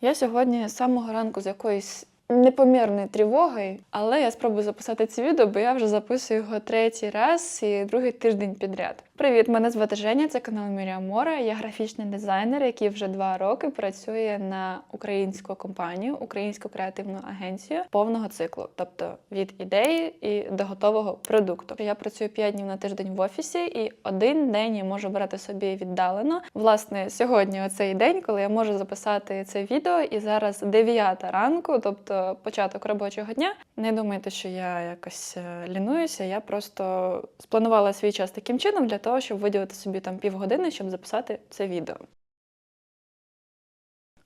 Я сьогодні з самого ранку з якоюсь непомірною тривогою, але я спробую записати це відео, бо я вже записую його третій раз і другий тиждень підряд. Привіт, мене звати Женя, це канал Мірія Мора. Я графічний дизайнер, який вже два роки працює на українську компанію, українську креативну агенцію повного циклу, тобто від ідеї і до готового продукту. Я працюю 5 днів на тиждень в офісі, і один день я можу брати собі віддалено. Власне, сьогодні оцей день, коли я можу записати це відео, і зараз 9 ранку, тобто початок робочого дня. Не думайте, що я якось е, лінуюся. Я просто спланувала свій час таким чином для того, щоб виділити собі там півгодини, щоб записати це відео.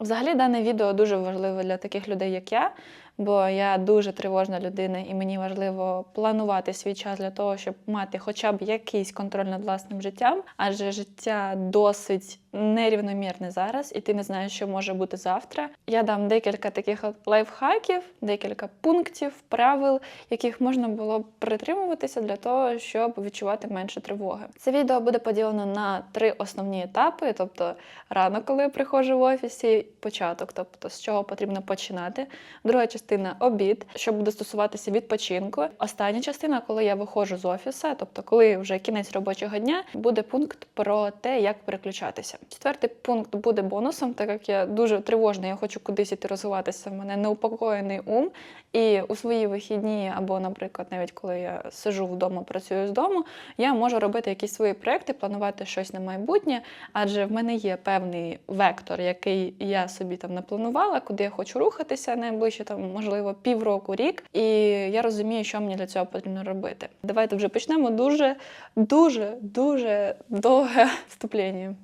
Взагалі, дане відео дуже важливе для таких людей, як я, бо я дуже тривожна людина, і мені важливо планувати свій час для того, щоб мати хоча б якийсь контроль над власним життям, адже життя досить нерівномірне зараз, і ти не знаєш, що може бути завтра. Я дам декілька таких лайфхаків, декілька пунктів, правил, яких можна було б притримуватися для того, щоб відчувати менше тривоги. Це відео буде поділено на три основні етапи: тобто рано, коли я приходжу в офісі, початок, тобто з чого потрібно починати. Друга частина обід, що буде стосуватися відпочинку. Остання частина, коли я виходжу з офісу, тобто коли вже кінець робочого дня, буде пункт про те, як переключатися. Четвертий пункт буде бонусом, так як я дуже тривожна, я хочу кудись іти розвиватися. В мене неупокоєний ум. І у свої вихідні, або, наприклад, навіть коли я сижу вдома, працюю з дому, я можу робити якісь свої проекти, планувати щось на майбутнє, адже в мене є певний вектор, який я собі там напланувала, куди я хочу рухатися найближче, там, можливо, півроку, рік. І я розумію, що мені для цього потрібно робити. Давайте вже почнемо дуже, дуже, дуже довге вступлення.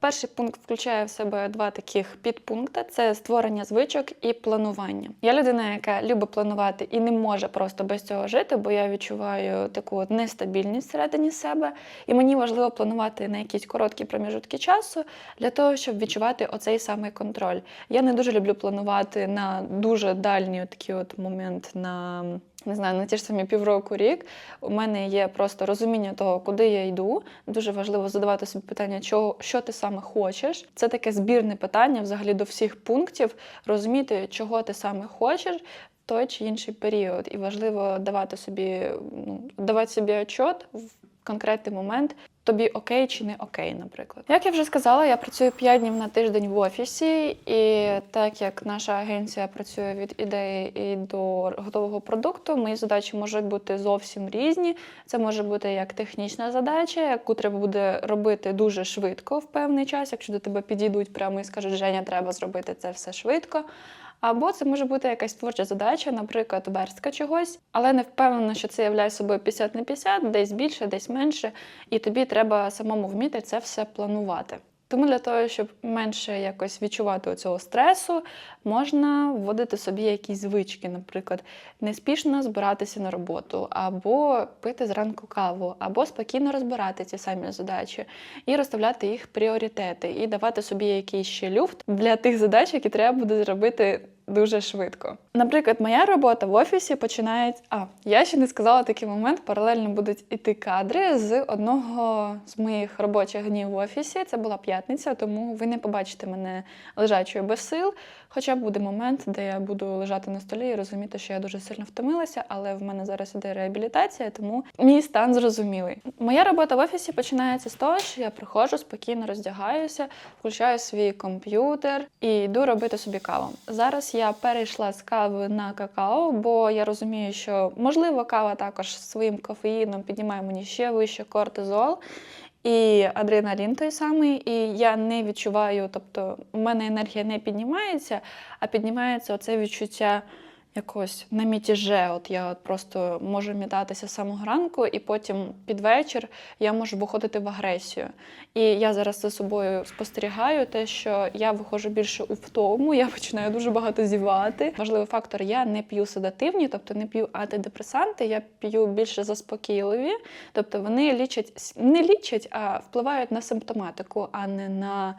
Перший пункт включає в себе два таких підпункти: це створення звичок і планування. Я людина, яка любить планувати і не може просто без цього жити, бо я відчуваю таку нестабільність всередині себе, і мені важливо планувати на якісь короткі проміжутки часу для того, щоб відчувати оцей самий контроль. Я не дуже люблю планувати на дуже дальній такий от момент на. Не знаю, на ті ж самі півроку рік у мене є просто розуміння того, куди я йду. Дуже важливо задавати собі питання, чого, що ти саме хочеш. Це таке збірне питання взагалі до всіх пунктів, розуміти, чого ти саме хочеш. Той чи інший період, і важливо давати собі ну, давати собі отчет в конкретний момент, тобі окей чи не окей, наприклад. Як я вже сказала, я працюю 5 днів на тиждень в офісі, і так як наша агенція працює від ідеї і до готового продукту, мої задачі можуть бути зовсім різні. Це може бути як технічна задача, яку треба буде робити дуже швидко в певний час, якщо до тебе підійдуть прямо і скажуть, Женя, треба зробити це все швидко. Або це може бути якась творча задача, наприклад, верстка чогось, але не впевнена, що це являє собою 50 на 50, десь більше, десь менше, і тобі треба самому вміти це все планувати. Тому для того, щоб менше якось відчувати цього стресу, можна вводити собі якісь звички, наприклад, неспішно збиратися на роботу, або пити зранку каву, або спокійно розбирати ці самі задачі і розставляти їх пріоритети, і давати собі якийсь ще люфт для тих задач, які треба буде зробити дуже швидко. Наприклад, моя робота в офісі починається. А я ще не сказала такий момент. Паралельно будуть іти кадри з одного з моїх робочих днів в офісі. Це була п'ятниця, тому ви не побачите мене лежачою без сил. Хоча буде момент, де я буду лежати на столі і розуміти, що я дуже сильно втомилася, але в мене зараз іде реабілітація, тому мій стан зрозумілий. Моя робота в офісі починається з того, що я приходжу, спокійно роздягаюся, включаю свій комп'ютер і йду робити собі каву. Зараз я перейшла з кави на какао, бо я розумію, що можливо кава також своїм кофеїном піднімає мені ще вище кортизол. І адреналін той самий, і я не відчуваю, тобто у мене енергія не піднімається, а піднімається оце відчуття якогось на мітіже. От я просто можу мітатися з самого ранку, і потім під вечір я можу виходити в агресію. І я зараз за собою спостерігаю те, що я виходжу більше у втому, я починаю дуже багато зівати. Важливий фактор: я не п'ю седативні, тобто не п'ю антидепресанти, я п'ю більше заспокійливі, тобто вони лічать не лічать, а впливають на симптоматику, а не на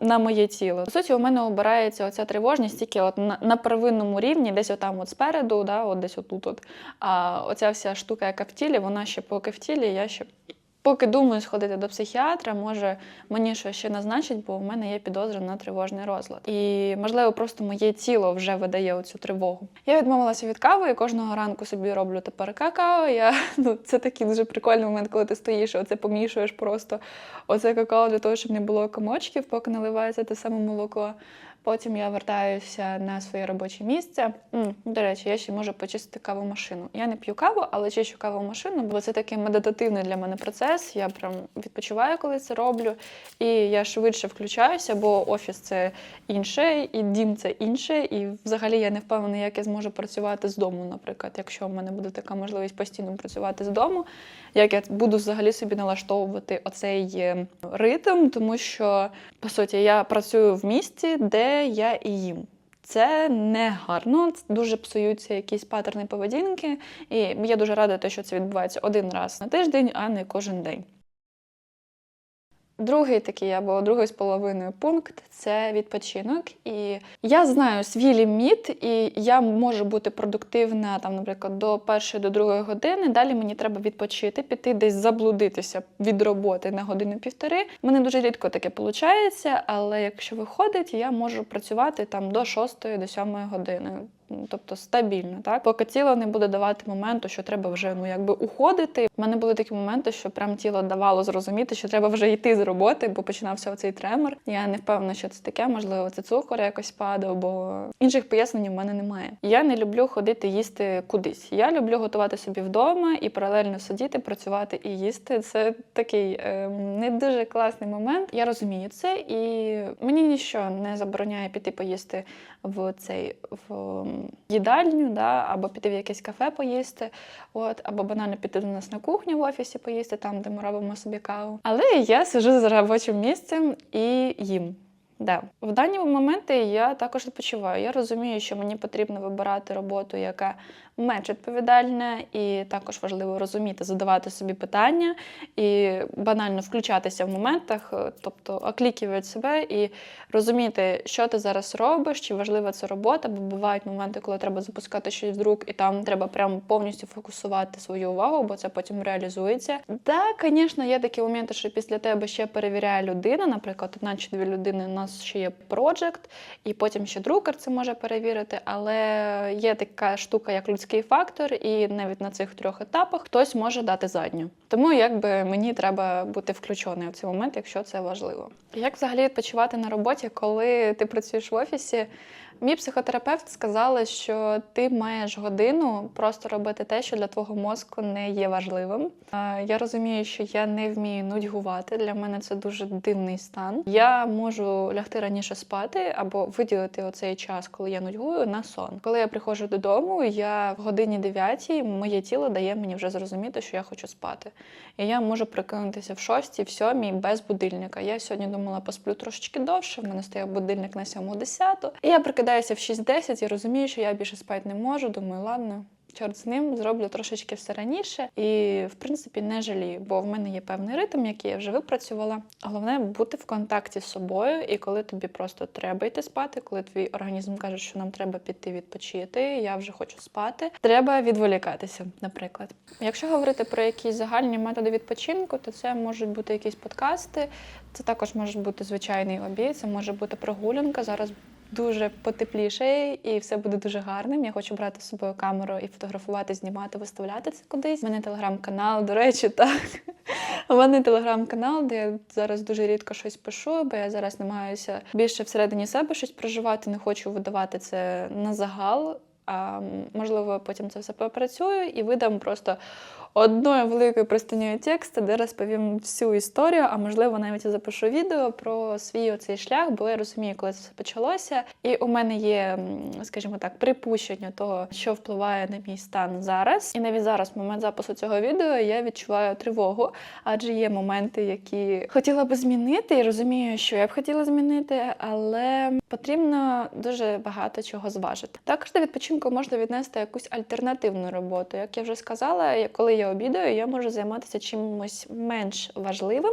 на моє тіло. По суті, у мене обирається оця тривожність тільки от на, на первинному рівні, десь отам от спереду, да, от десь отут. От. А оця вся штука, яка в тілі, вона ще поки в тілі, я ще Поки думаю сходити до психіатра, може мені що ще назначить, бо в мене є підозра на тривожний розлад. І можливо, просто моє тіло вже видає оцю тривогу. Я відмовилася від кави і кожного ранку собі роблю тепер какао. Я ну це такий дуже прикольний момент, коли ти стоїш, оце помішуєш просто оце какао для того, щоб не було комочків, поки наливається те саме молоко. Потім я вертаюся на своє робоче місце. До речі, я ще можу почистити кавомашину. Я не п'ю каву, але чищу кавомашину, бо це такий медитативний для мене процес. Я прям відпочиваю, коли це роблю. І я швидше включаюся, бо офіс це інше, і дім це інше. І взагалі я не впевнена, як я зможу працювати з дому, наприклад, якщо в мене буде така можливість постійно працювати з дому, як я буду взагалі собі налаштовувати оцей е, ритм, тому що по суті я працюю в місті, де я і їм. Це не гарно, дуже псуються якісь паттерни поведінки, і я дуже рада, те, що це відбувається один раз на тиждень, а не кожен день. Другий такий або другий з половиною пункт це відпочинок. І я знаю свій ліміт, і я можу бути продуктивна там, наприклад, до першої до другої години. Далі мені треба відпочити, піти десь заблудитися від роботи на годину-півтори. Мене дуже рідко таке виходить, але якщо виходить, я можу працювати там до шостої, до сьомої години. Тобто стабільно, так поки тіло не буде давати моменту, що треба вже ну якби уходити. У мене були такі моменти, що прям тіло давало зрозуміти, що треба вже йти з роботи, бо починався оцей тремор. Я не впевнена, що це таке. Можливо, це цукор якось падав, бо інших пояснень у мене немає. Я не люблю ходити їсти кудись. Я люблю готувати собі вдома і паралельно сидіти, працювати і їсти. Це такий е, не дуже класний момент. Я розумію це, і мені нічого не забороняє піти поїсти в цей в їдальню, да, або піти в якесь кафе поїсти, от, або банально піти до нас на кухню в офісі поїсти, там, де ми робимо собі каву. Але я сижу за робочим місцем і їм. Да. В дані моменти я також відпочиваю. Я розумію, що мені потрібно вибирати роботу, яка менш відповідальна, і також важливо розуміти, задавати собі питання і банально включатися в моментах, е, тобто оклікувати себе і розуміти, що ти зараз робиш, чи важлива це робота, бо бувають моменти, коли треба запускати щось в рук, і там треба прямо повністю фокусувати свою увагу, бо це потім реалізується. Так, звісно, є такі моменти, що після тебе ще перевіряє людина, наприклад, одна чи дві людини у нас ще є проджект, і потім ще друкар це може перевірити, але є така штука, як людський фактор, і навіть на цих трьох етапах хтось може дати задню. Тому якби мені треба бути включеною в цей момент, якщо це важливо. Як взагалі відпочивати на роботі, коли ти працюєш в офісі? Мій психотерапевт сказала, що ти маєш годину просто робити те, що для твого мозку не є важливим. Я розумію, що я не вмію нудьгувати. Для мене це дуже дивний стан. Я можу лягти раніше спати або виділити оцей час, коли я нудьгую, на сон. Коли я приходжу додому, я в годині 9 моє тіло дає мені вже зрозуміти, що я хочу спати. І я можу прикинутися в 6, в 7 без будильника. Я сьогодні думала, посплю трошечки довше. В мене стояв будильник на 7-10. І я прикидаюся в 6-10 і розумію, що я більше спати не можу. Думаю, ладно. Чорт з ним зроблю трошечки все раніше і, в принципі, не жалію, бо в мене є певний ритм, який я вже випрацювала. Головне бути в контакті з собою, і коли тобі просто треба йти спати, коли твій організм каже, що нам треба піти відпочити, я вже хочу спати. Треба відволікатися, наприклад. Якщо говорити про якісь загальні методи відпочинку, то це можуть бути якісь подкасти, це також може бути звичайний обід, це може бути прогулянка. Зараз дуже потепліше і все буде дуже гарним. Я хочу брати з собою камеру і фотографувати, знімати, виставляти це кудись. У мене телеграм-канал, до речі, так. У мене телеграм-канал, де я зараз дуже рідко щось пишу, бо я зараз намагаюся більше всередині себе щось проживати, не хочу видавати це на загал. А можливо, потім це все попрацюю і видам просто одною великою простиною тексту, де розповім всю історію, а можливо, навіть я запишу відео про свій оцей шлях, бо я розумію, коли це все почалося. І у мене є, скажімо так, припущення того, що впливає на мій стан зараз. І навіть зараз, в момент запису цього відео, я відчуваю тривогу, адже є моменти, які хотіла би змінити, і розумію, що я б хотіла змінити, але потрібно дуже багато чого зважити. Також до відпочинку можна віднести якусь альтернативну роботу. Як я вже сказала, коли я обідаю, я можу займатися чимось менш важливим.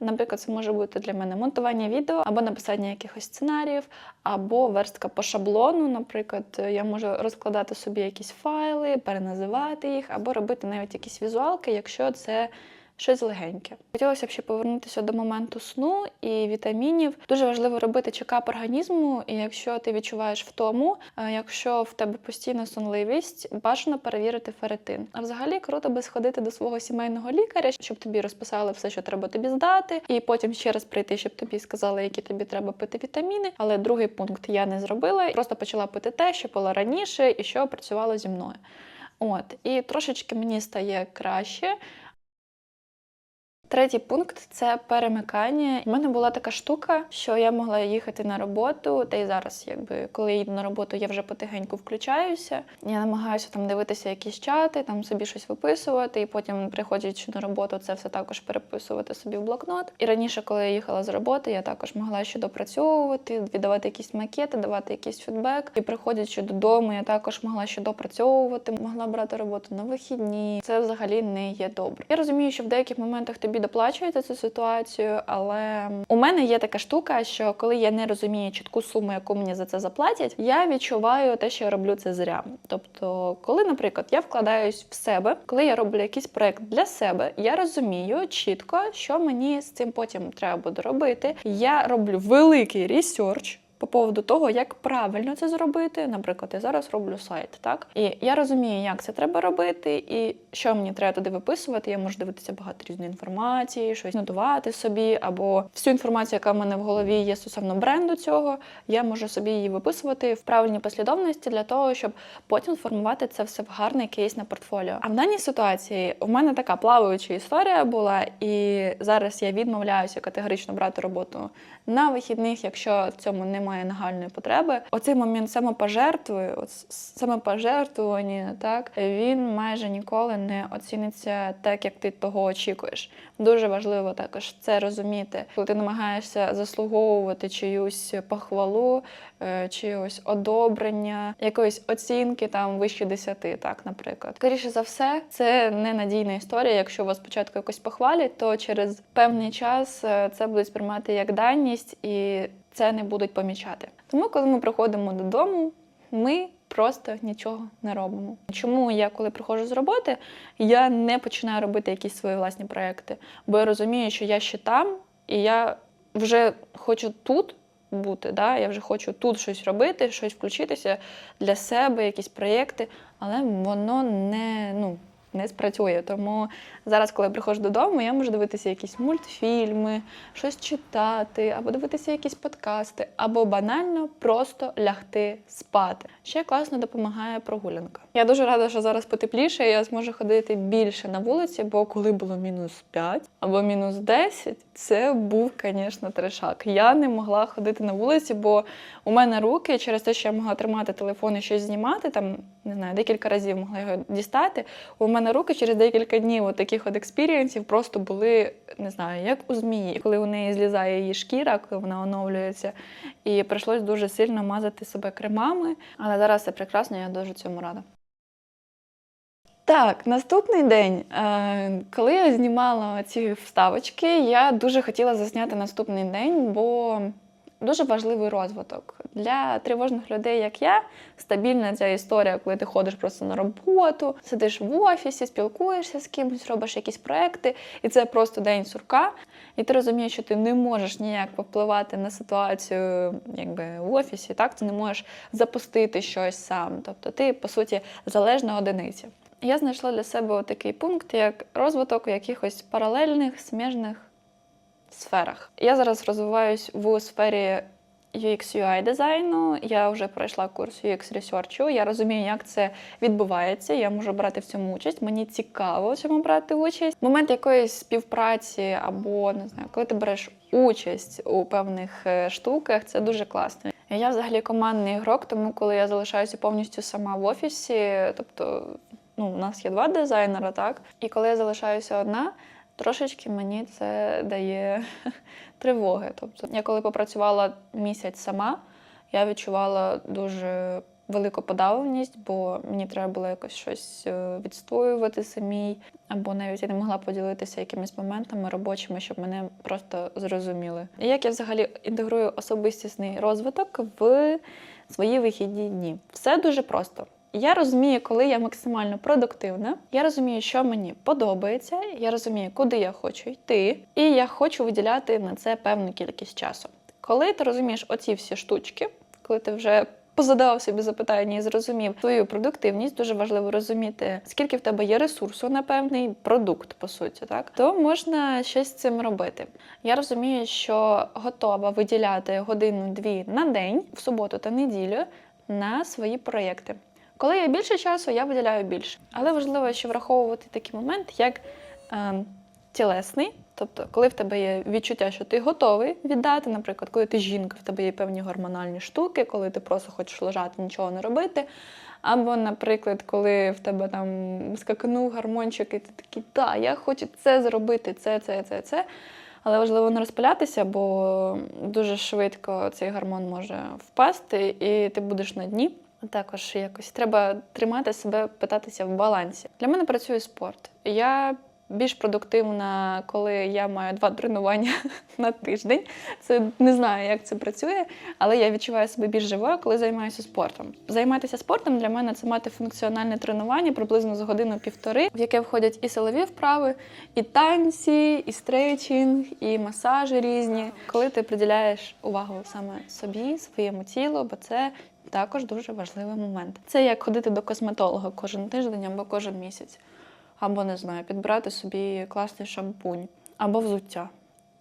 Наприклад, це може бути для мене монтування відео або написання якихось сценаріїв, або верстка по шаблону. Наприклад, я можу розкладати собі якісь файли, переназивати їх, або робити навіть якісь візуалки, якщо це щось легеньке. Хотілося б ще повернутися до моменту сну і вітамінів. Дуже важливо робити чекап організму, і якщо ти відчуваєш втому, е, якщо в тебе постійна сонливість, бажано перевірити ферритин. А взагалі круто би сходити до свого сімейного лікаря, щоб тобі розписали все, що треба тобі здати, і потім ще раз прийти, щоб тобі сказали, які тобі треба пити вітаміни. Але другий пункт я не зробила. Просто почала пити те, що пила раніше, і що працювало зі мною. От і трошечки мені стає краще. Третій пункт це перемикання. У мене була така штука, що я могла їхати на роботу, та й зараз, якби коли я їду на роботу, я вже потихеньку включаюся. Я намагаюся там дивитися якісь чати, там собі щось виписувати, і потім, приходячи на роботу, це все також переписувати собі в блокнот. І раніше, коли я їхала з роботи, я також могла ще допрацьовувати, віддавати якісь макети, давати якийсь фідбек. І приходячи додому, я також могла ще допрацьовувати, могла брати роботу на вихідні. Це взагалі не є добре. Я розумію, що в деяких моментах тобі доплачують за цю ситуацію, але у мене є така штука, що коли я не розумію чітку суму, яку мені за це заплатять, я відчуваю те, що я роблю це зря. Тобто, коли, наприклад, я вкладаюсь в себе, коли я роблю якийсь проект для себе, я розумію чітко, що мені з цим потім треба буде робити. Я роблю великий ресерч. По поводу того, як правильно це зробити, наприклад, я зараз роблю сайт, так і я розумію, як це треба робити, і що мені треба туди виписувати. Я можу дивитися багато різної інформації, щось нотувати собі, або всю інформацію, яка в мене в голові є стосовно бренду цього, я можу собі її виписувати в правильній послідовності для того, щоб потім сформувати це все в гарний кейс на портфоліо. А в даній ситуації у мене така плаваюча історія була, і зараз я відмовляюся категорично брати роботу на вихідних, якщо цьому немає нагальної потреби. Оцей момент самопожертви, самопожертвування, так він майже ніколи не оціниться так, як ти того очікуєш. Дуже важливо також це розуміти, коли ти намагаєшся заслуговувати чиюсь похвалу, е, чиюсь одобрення, якоїсь оцінки там вище 10, так, наприклад. Скоріше за все, це ненадійна історія. Якщо вас спочатку якось похвалять, то через певний час е, це будуть сприймати як даність і це не будуть помічати. Тому, коли ми приходимо додому, ми просто нічого не робимо. Чому я, коли приходжу з роботи, я не починаю робити якісь свої власні проекти, бо я розумію, що я ще там, і я вже хочу тут бути. Да? Я вже хочу тут щось робити, щось включитися для себе, якісь проєкти, але воно не, ну, не спрацює. Тому зараз, коли я приходжу додому, я можу дивитися якісь мультфільми, щось читати, або дивитися якісь подкасти, або банально просто лягти спати. Ще класно допомагає прогулянка. Я дуже рада, що зараз потепліше, і я зможу ходити більше на вулиці, бо коли було мінус 5 або мінус 10, це був, звісно, трешак. Я не могла ходити на вулиці, бо у мене руки через те, що я могла тримати телефон і щось знімати, там не знаю, декілька разів могла його дістати. У мене руки через декілька днів от таких от експірієнсів просто були, не знаю, як у змії, коли у неї злізає її шкіра, коли вона оновлюється. І прийшлось дуже сильно мазати себе кремами. Але зараз все прекрасно, я дуже цьому рада. Так, наступний день, е, коли я знімала ці вставочки, я дуже хотіла засняти наступний день, бо дуже важливий розвиток. Для тривожних людей, як я, стабільна ця історія, коли ти ходиш просто на роботу, сидиш в офісі, спілкуєшся з кимось, робиш якісь проекти, і це просто день сурка. І ти розумієш, що ти не можеш ніяк повпливати на ситуацію якби, в офісі, так ти не можеш запустити щось сам. Тобто ти, по суті, залежна одиниця. Я знайшла для себе такий пункт, як розвиток у якихось паралельних, сміжних сферах. Я зараз розвиваюсь в сфері UX UI дизайну. Я вже пройшла курс UX Research, Я розумію, як це відбувається. Я можу брати в цьому участь. Мені цікаво в цьому брати участь. Момент якоїсь співпраці або не знаю, коли ти береш участь у певних е, штуках, це дуже класно. Я взагалі командний ігрок, тому коли я залишаюся повністю сама в офісі, тобто ну, у нас є два дизайнера, так? І коли я залишаюся одна, трошечки мені це дає тривоги. Тобто, я коли попрацювала місяць сама, я відчувала дуже велику подавленість, бо мені треба було якось щось е, відстоювати самій, або навіть я не могла поділитися якимись моментами робочими, щоб мене просто зрозуміли. І як я взагалі інтегрую особистісний розвиток в свої вихідні дні? Все дуже просто. Я розумію, коли я максимально продуктивна. Я розумію, що мені подобається. Я розумію, куди я хочу йти, і я хочу виділяти на це певну кількість часу. Коли ти розумієш оці всі штучки, коли ти вже позадавав собі запитання і зрозумів твою продуктивність, дуже важливо розуміти, скільки в тебе є ресурсу на певний продукт, по суті, так то можна щось з цим робити. Я розумію, що готова виділяти годину-дві на день в суботу та неділю на свої проєкти. Коли є більше часу, я виділяю більше. Але важливо ще враховувати такий момент, як е, тілесний. Тобто, коли в тебе є відчуття, що ти готовий віддати, наприклад, коли ти жінка, в тебе є певні гормональні штуки, коли ти просто хочеш лежати, нічого не робити. Або, наприклад, коли в тебе там скаканув гармончик, і ти такий, та, я хочу це зробити, це, це, це, це. Але важливо не розпилятися, бо дуже швидко цей гормон може впасти, і ти будеш на дні. Також якось треба тримати себе, питатися в балансі. Для мене працює спорт. Я більш продуктивна, коли я маю два тренування на тиждень. Це не знаю, як це працює, але я відчуваю себе більш живою, коли займаюся спортом. Займатися спортом для мене це мати функціональне тренування приблизно з годину-півтори, в яке входять і силові вправи, і танці, і стретчинг, і масажі різні. Коли ти приділяєш увагу саме собі, своєму тілу, бо це також дуже важливий момент. Це як ходити до косметолога кожен тиждень або кожен місяць, або не знаю, підбирати собі класний шампунь або взуття.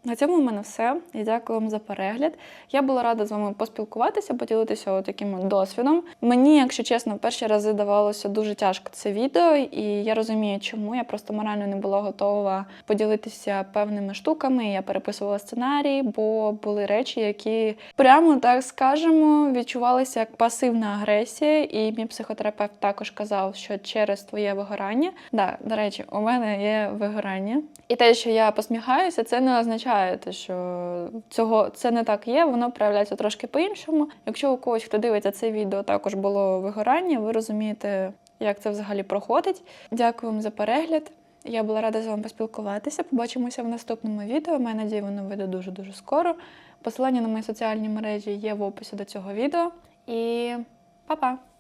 На цьому в мене все. І дякую вам за перегляд. Я була рада з вами поспілкуватися, поділитися таким досвідом. Мені, якщо чесно, перші рази давалося дуже тяжко це відео, і я розумію, чому я просто морально не була готова поділитися певними штуками. Я переписувала сценарій, бо були речі, які прямо так скажемо, відчувалися як пасивна агресія. І мій психотерапевт також казав, що через твоє вигорання, да, до речі, у мене є вигорання, і те, що я посміхаюся, це не означає те, що цього це не так є, воно проявляється трошки по-іншому. Якщо у когось, хто дивиться це відео, також було вигорання, ви розумієте, як це взагалі проходить. Дякую вам за перегляд. Я була рада з вами поспілкуватися. Побачимося в наступному відео. Маю надію, воно вийде дуже-дуже скоро. Посилання на мої соціальні мережі є в описі до цього відео. І па-па!